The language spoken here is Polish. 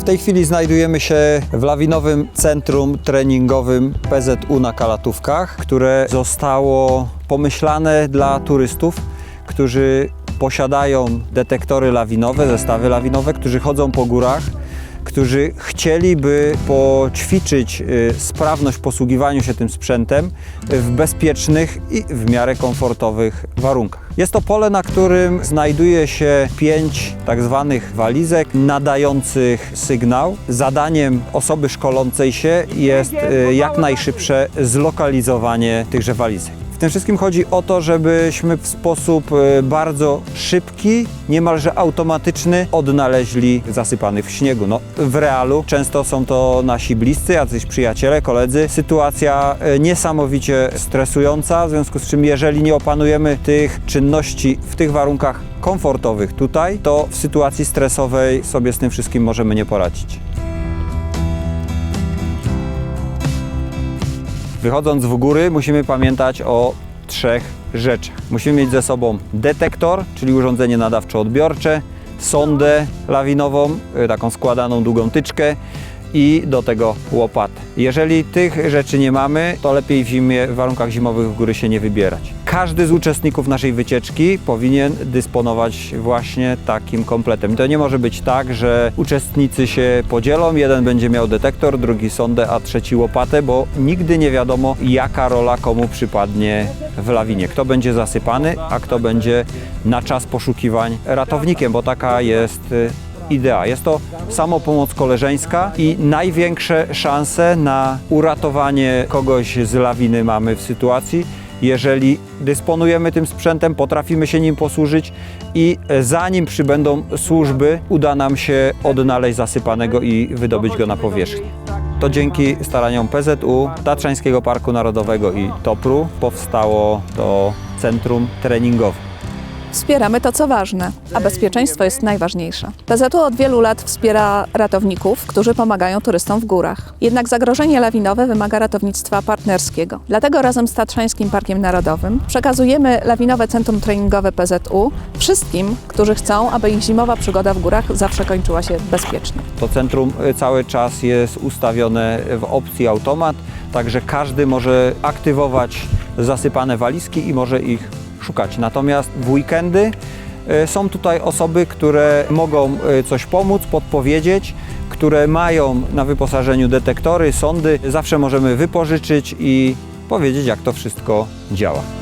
W tej chwili znajdujemy się w lawinowym centrum treningowym PZU na Kalatówkach, które zostało pomyślane dla turystów, którzy posiadają detektory lawinowe, zestawy lawinowe, którzy chodzą po górach, którzy chcieliby poćwiczyć y, sprawność w posługiwaniu się tym sprzętem w bezpiecznych i w miarę komfortowych warunkach. Jest to pole, na którym znajduje się pięć tak zwanych walizek nadających sygnał. Zadaniem osoby szkolącej się jest y, jak najszybsze zlokalizowanie tychże walizek. Tym wszystkim chodzi o to, żebyśmy w sposób e, bardzo szybki, niemalże automatyczny odnaleźli zasypanych w śniegu. No, w realu często są to nasi bliscy, jacyś przyjaciele, koledzy. Sytuacja e, niesamowicie stresująca, w związku z czym jeżeli nie opanujemy tych czynności w tych warunkach komfortowych tutaj, to w sytuacji stresowej sobie z tym wszystkim możemy nie poradzić. Wychodząc w góry, musimy pamiętać o trzech rzeczach. Musimy mieć ze sobą detektor, czyli urządzenie nadawczo-odbiorcze, sondę lawinową, y, taką składaną długą tyczkę i do tego łopatę. Jeżeli tych rzeczy nie mamy, to lepiej w zimie, w warunkach zimowych w góry się nie wybierać. Każdy z uczestników naszej wycieczki powinien dysponować właśnie takim kompletem. To nie może być tak, że uczestnicy się podzielą, jeden będzie miał detektor, drugi sondę, a trzeci łopatę, bo nigdy nie wiadomo, jaka rola komu przypadnie w lawinie. Kto będzie zasypany, a kto będzie na czas poszukiwań ratownikiem, bo taka jest y, idea. Jest to samopomoc koleżeńska i największe szanse na uratowanie kogoś z lawiny mamy w sytuacji, jeżeli dysponujemy tym sprzętem, potrafimy się nim posłużyć i zanim przybędą służby, uda nam się odnaleźć zasypanego i wydobyć go na powierzchnię. To dzięki staraniom PZU, Tatrzańskiego Parku Narodowego i TOPR-u powstało to centrum treningowe. Wspieramy to, co ważne, a bezpieczeństwo jest najważniejsze. PZU od wielu lat wspiera ratowników, którzy pomagają turystom w górach. Jednak zagrożenie lawinowe wymaga ratownictwa partnerskiego. Dlatego razem z Tatrzańskim Parkiem Narodowym przekazujemy lawinowe centrum treningowe PZU wszystkim, którzy chcą, aby ich zimowa przygoda w górach zawsze kończyła się bezpiecznie. To centrum y, cały czas jest ustawione w opcji automat, także każdy może aktywować zasypane walizki i może ich szukać. Natomiast w weekendy y, są tutaj osoby, które mogą y, coś pomóc, podpowiedzieć, które mają na wyposażeniu detektory, sondy. Zawsze możemy wypożyczyć i powiedzieć, jak to wszystko działa.